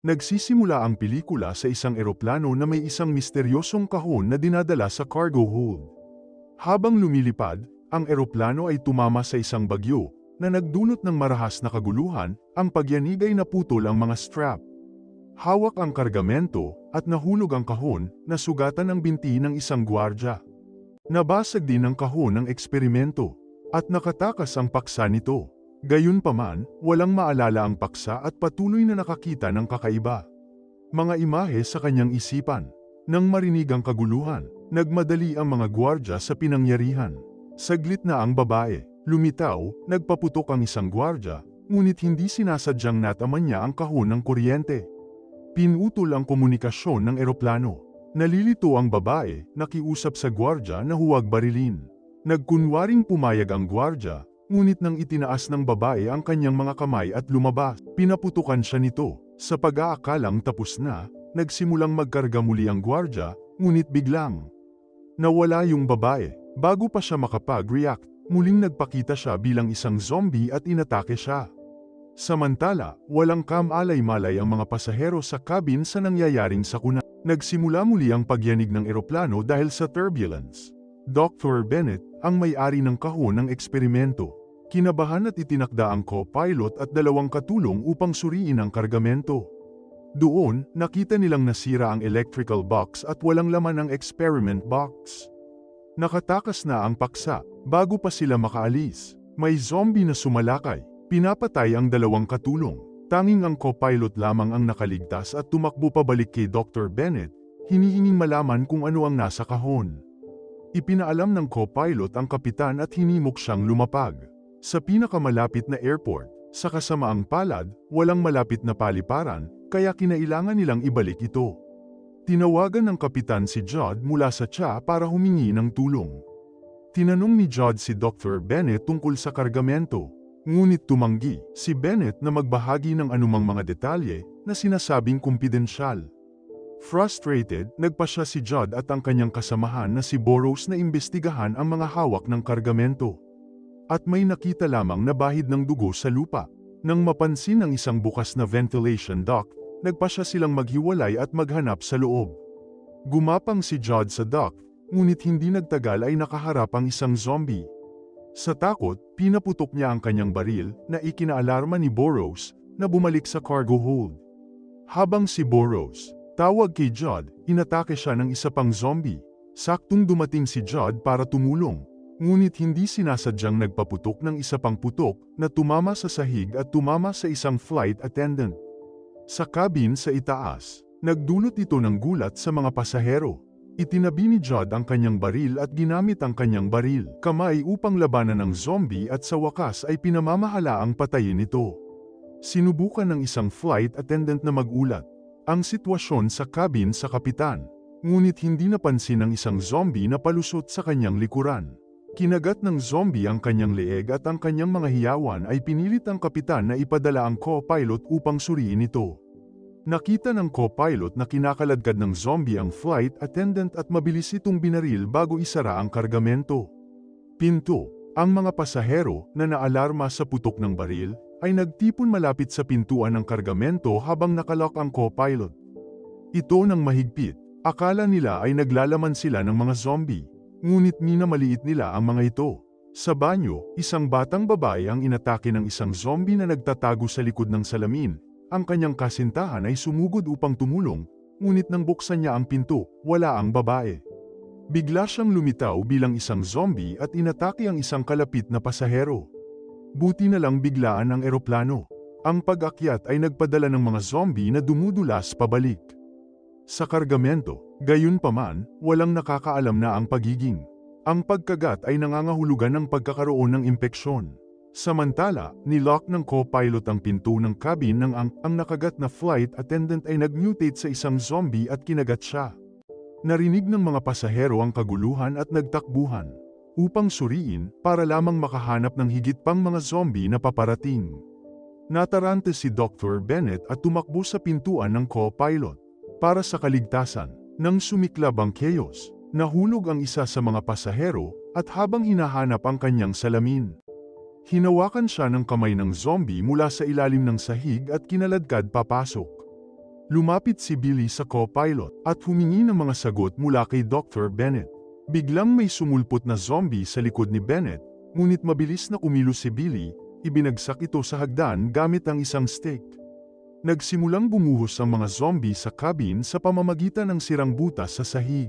Nagsisimula ang pelikula sa isang eroplano na may isang misteryosong kahon na dinadala sa cargo hold. Habang lumilipad, ang eroplano ay tumama sa isang bagyo na nagdulot ng marahas na kaguluhan, ang pagyanig ay naputol ang mga strap. Hawak ang kargamento at nahulog ang kahon na sugatan ang binti ng isang gwardya. Nabasag din ang kahon ng eksperimento at nakatakas ang paksa nito. Gayunpaman, walang maalala ang paksa at patuloy na nakakita ng kakaiba. Mga imahe sa kanyang isipan. Nang marinig ang kaguluhan, nagmadali ang mga gwardya sa pinangyarihan. Saglit na ang babae, lumitaw, nagpaputok ang isang gwardya, ngunit hindi sinasadyang nataman niya ang kahon ng kuryente. Pinutol ang komunikasyon ng eroplano. Nalilito ang babae, nakiusap sa gwardya na huwag barilin. Nagkunwaring pumayag ang gwardya, ngunit nang itinaas ng babae ang kanyang mga kamay at lumabas, pinaputukan siya nito. Sa pag-aakalang tapos na, nagsimulang magkarga muli ang gwardya, ngunit biglang. Nawala yung babae, bago pa siya makapag-react, muling nagpakita siya bilang isang zombie at inatake siya. Samantala, walang kamalay-malay ang mga pasahero sa cabin sa nangyayaring sakuna. Nagsimula muli ang pagyanig ng eroplano dahil sa turbulence. Dr. Bennett, ang may-ari ng kahon ng eksperimento, Kinabahan at itinakda ang co-pilot at dalawang katulong upang suriin ang kargamento. Doon, nakita nilang nasira ang electrical box at walang laman ang experiment box. Nakatakas na ang paksa, bago pa sila makaalis. May zombie na sumalakay, pinapatay ang dalawang katulong. Tanging ang co-pilot lamang ang nakaligtas at tumakbo pabalik kay Dr. Bennett, hinihinging malaman kung ano ang nasa kahon. Ipinaalam ng co-pilot ang kapitan at hinimok siyang lumapag. Sa pinakamalapit na airport, sa kasamaang palad, walang malapit na paliparan, kaya kinailangan nilang ibalik ito. Tinawagan ng kapitan si Judd mula sa Cha para humingi ng tulong. Tinanong ni Judd si Dr. Bennett tungkol sa kargamento, ngunit tumanggi si Bennett na magbahagi ng anumang mga detalye na sinasabing kumpidensyal. Frustrated, nagpa siya si Judd at ang kanyang kasamahan na si Burroughs na imbestigahan ang mga hawak ng kargamento. At may nakita lamang na bahid ng dugo sa lupa. Nang mapansin ang isang bukas na ventilation duct, nagpa siya silang maghiwalay at maghanap sa loob. Gumapang si Judd sa duct, ngunit hindi nagtagal ay nakaharap ang isang zombie. Sa takot, pinaputok niya ang kanyang baril na ikinaalarma ni Burroughs na bumalik sa cargo hold. Habang si Burroughs, tawag kay Judd, inatake siya ng isa pang zombie. Saktong dumating si Judd para tumulong, Ngunit hindi sinasadyang nagpaputok ng isa pang putok na tumama sa sahig at tumama sa isang flight attendant. Sa cabin sa itaas, nagdulot ito ng gulat sa mga pasahero. Itinabi ni Judd ang kanyang baril at ginamit ang kanyang baril, kamay upang labanan ng zombie at sa wakas ay pinamamahala ang patayin ito. Sinubukan ng isang flight attendant na magulat. Ang sitwasyon sa cabin sa kapitan, ngunit hindi napansin ng isang zombie na palusot sa kanyang likuran. Kinagat ng zombie ang kanyang leeg at ang kanyang mga hiyawan ay pinilit ang kapitan na ipadala ang co-pilot upang suriin ito. Nakita ng co-pilot na kinakaladkad ng zombie ang flight attendant at mabilis itong binaril bago isara ang kargamento. Pinto, ang mga pasahero na naalarma sa putok ng baril ay nagtipon malapit sa pintuan ng kargamento habang nakalak ang co-pilot. Ito ng mahigpit, akala nila ay naglalaman sila ng mga zombie. Ngunit minamaliit nila ang mga ito. Sa banyo, isang batang babae ang inatake ng isang zombie na nagtatago sa likod ng salamin. Ang kanyang kasintahan ay sumugod upang tumulong, ngunit nang buksan niya ang pinto, wala ang babae. Bigla siyang lumitaw bilang isang zombie at inatake ang isang kalapit na pasahero. Buti na lang biglaan ang eroplano. Ang pag-akyat ay nagpadala ng mga zombie na dumudulas pabalik. Sa kargamento, gayon paman, walang nakakaalam na ang pagiging. Ang pagkagat ay nangangahulugan ng pagkakaroon ng impeksyon. Samantala, nilock ng co-pilot ang pinto ng cabin ng ang, ang nakagat na flight attendant ay nag-mutate sa isang zombie at kinagat siya. Narinig ng mga pasahero ang kaguluhan at nagtakbuhan upang suriin para lamang makahanap ng higit pang mga zombie na paparating. Natarante si Dr. Bennett at tumakbo sa pintuan ng co-pilot. Para sa kaligtasan, nang sumiklab ang chaos, nahulog ang isa sa mga pasahero at habang hinahanap ang kanyang salamin. Hinawakan siya ng kamay ng zombie mula sa ilalim ng sahig at kinaladkad papasok. Lumapit si Billy sa co-pilot at humingi ng mga sagot mula kay Dr. Bennett. Biglang may sumulpot na zombie sa likod ni Bennett, ngunit mabilis na kumilos si Billy, ibinagsak ito sa hagdan gamit ang isang stick. Nagsimulang bumuhos ang mga zombie sa cabin sa pamamagitan ng sirang butas sa sahig.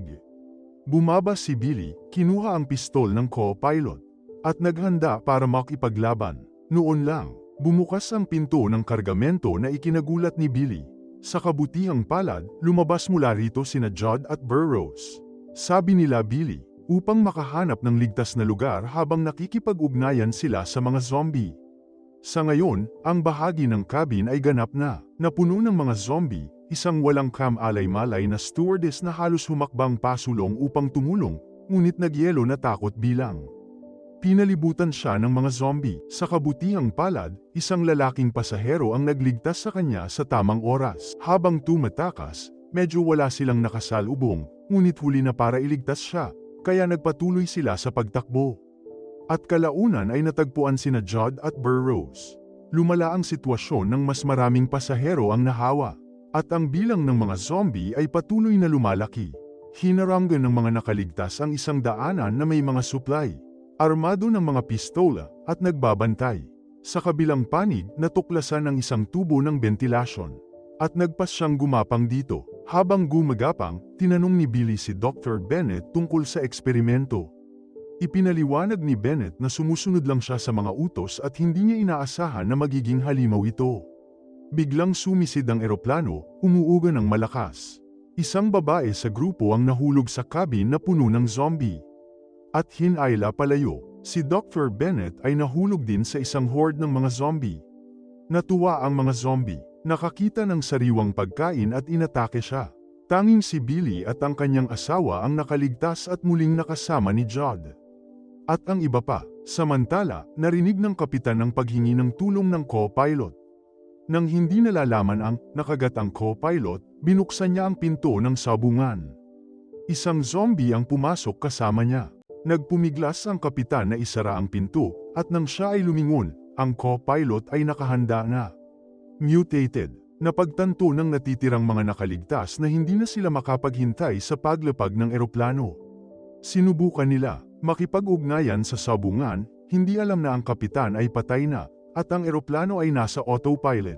Bumaba si Billy, kinuha ang pistol ng co-pilot, at naghanda para makipaglaban. Noon lang, bumukas ang pinto ng kargamento na ikinagulat ni Billy. Sa kabutihang palad, lumabas mula rito sina Judd at Burroughs. Sabi nila Billy, upang makahanap ng ligtas na lugar habang nakikipag-ugnayan sila sa mga zombie. Sa ngayon, ang bahagi ng cabin ay ganap na, napuno ng mga zombie, isang walang kam alay-malay na stewardess na halos humakbang pasulong upang tumulong, ngunit nagyelo na takot bilang. Pinalibutan siya ng mga zombie. Sa kabutihang palad, isang lalaking pasahero ang nagligtas sa kanya sa tamang oras. Habang tumatakas, medyo wala silang nakasalubong, ngunit huli na para iligtas siya, kaya nagpatuloy sila sa pagtakbo. At kalaunan ay natagpuan sina Judd at Burroughs. Lumala ang sitwasyon ng mas maraming pasahero ang nahawa, at ang bilang ng mga zombie ay patuloy na lumalaki. Hinaranggan ng mga nakaligtas ang isang daanan na may mga supply armado ng mga pistola, at nagbabantay. Sa kabilang panig, natuklasan ang isang tubo ng ventilasyon. At nagpas siyang gumapang dito. Habang gumagapang, tinanong ni Billy si Dr. Bennett tungkol sa eksperimento. Ipinaliwanag ni Bennett na sumusunod lang siya sa mga utos at hindi niya inaasahan na magiging halimaw ito. Biglang sumisid ang eroplano, umuuga ng malakas. Isang babae sa grupo ang nahulog sa cabin na puno ng zombie. At hinayla palayo, si Dr. Bennett ay nahulog din sa isang horde ng mga zombie. Natuwa ang mga zombie, nakakita ng sariwang pagkain at inatake siya. Tanging si Billy at ang kanyang asawa ang nakaligtas at muling nakasama ni Judd. At ang iba pa, samantala, narinig ng kapitan ng paghingi ng tulong ng co-pilot. Nang hindi nalalaman ang nakagat ang co-pilot, binuksan niya ang pinto ng sabungan. Isang zombie ang pumasok kasama niya. Nagpumiglas ang kapitan na isara ang pinto, at nang siya ay lumingon, ang co-pilot ay nakahanda na. Mutated, napagtanto ng natitirang mga nakaligtas na hindi na sila makapaghintay sa paglapag ng eroplano. Sinubukan nila, makipag-ugnayan sa sabungan, hindi alam na ang kapitan ay patay na, at ang eroplano ay nasa autopilot.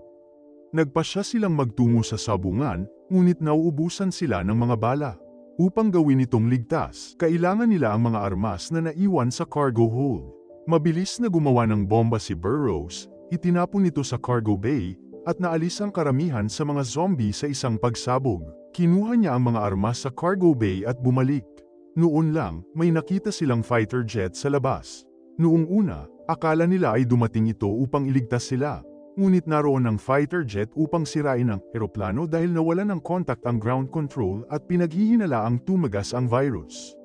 Nagpasya silang magtungo sa sabungan, ngunit nauubusan sila ng mga bala. Upang gawin itong ligtas, kailangan nila ang mga armas na naiwan sa cargo hold. Mabilis na gumawa ng bomba si Burroughs, itinapon ito sa cargo bay, at naalis ang karamihan sa mga zombie sa isang pagsabog. Kinuha niya ang mga armas sa cargo bay at bumalik. Noon lang, may nakita silang fighter jet sa labas. Noong una, akala nila ay dumating ito upang iligtas sila. Ngunit naroon ang fighter jet upang sirain ang eroplano dahil nawalan ng contact ang ground control at pinaghihinala ang tumagas ang virus.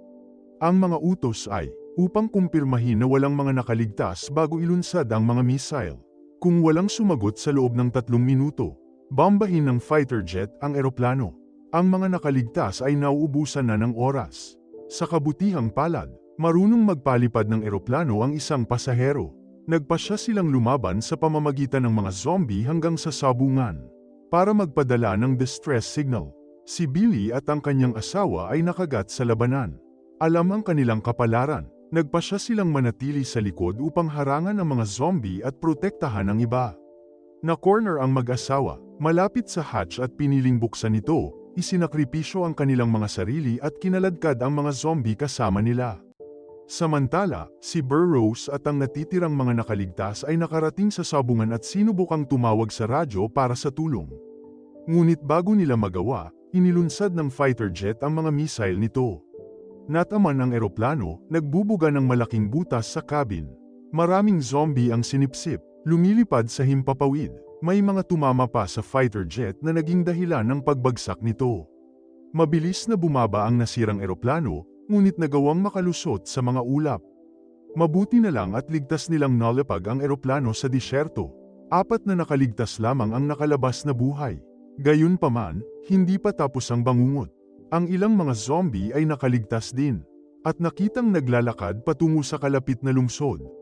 Ang mga utos ay, upang kumpirmahin na walang mga nakaligtas bago ilunsad ang mga missile. Kung walang sumagot sa loob ng tatlong minuto, bombahin ng fighter jet ang eroplano. Ang mga nakaligtas ay nauubusan na ng oras. Sa kabutihang palad, marunong magpalipad ng eroplano ang isang pasahero. Nagpasya silang lumaban sa pamamagitan ng mga zombie hanggang sa sabungan. Para magpadala ng distress signal, si Billy at ang kanyang asawa ay nakagat sa labanan. Alam ang kanilang kapalaran, nagpasya silang manatili sa likod upang harangan ang mga zombie at protektahan ang iba. Na-corner ang mag-asawa, malapit sa hatch at piniling buksan ito, isinakripisyo ang kanilang mga sarili at kinaladkad ang mga zombie kasama nila. Samantala, si Burroughs at ang natitirang mga nakaligtas ay nakarating sa sabungan at sinubukang tumawag sa radyo para sa tulong. Ngunit bago nila magawa, inilunsad ng fighter jet ang mga missile nito. Nataman ang eroplano, nagbubuga ng malaking butas sa cabin. Maraming zombie ang sinipsip, lumilipad sa himpapawid. May mga tumama pa sa fighter jet na naging dahilan ng pagbagsak nito. Mabilis na bumaba ang nasirang eroplano, ngunit nagawang makalusot sa mga ulap. Mabuti na lang at ligtas nilang nalapag ang eroplano sa disyerto. Apat na nakaligtas lamang ang nakalabas na buhay. Gayunpaman, hindi pa tapos ang bangungot. Ang ilang mga zombie ay nakaligtas din. At nakitang naglalakad patungo sa kalapit na lungsod.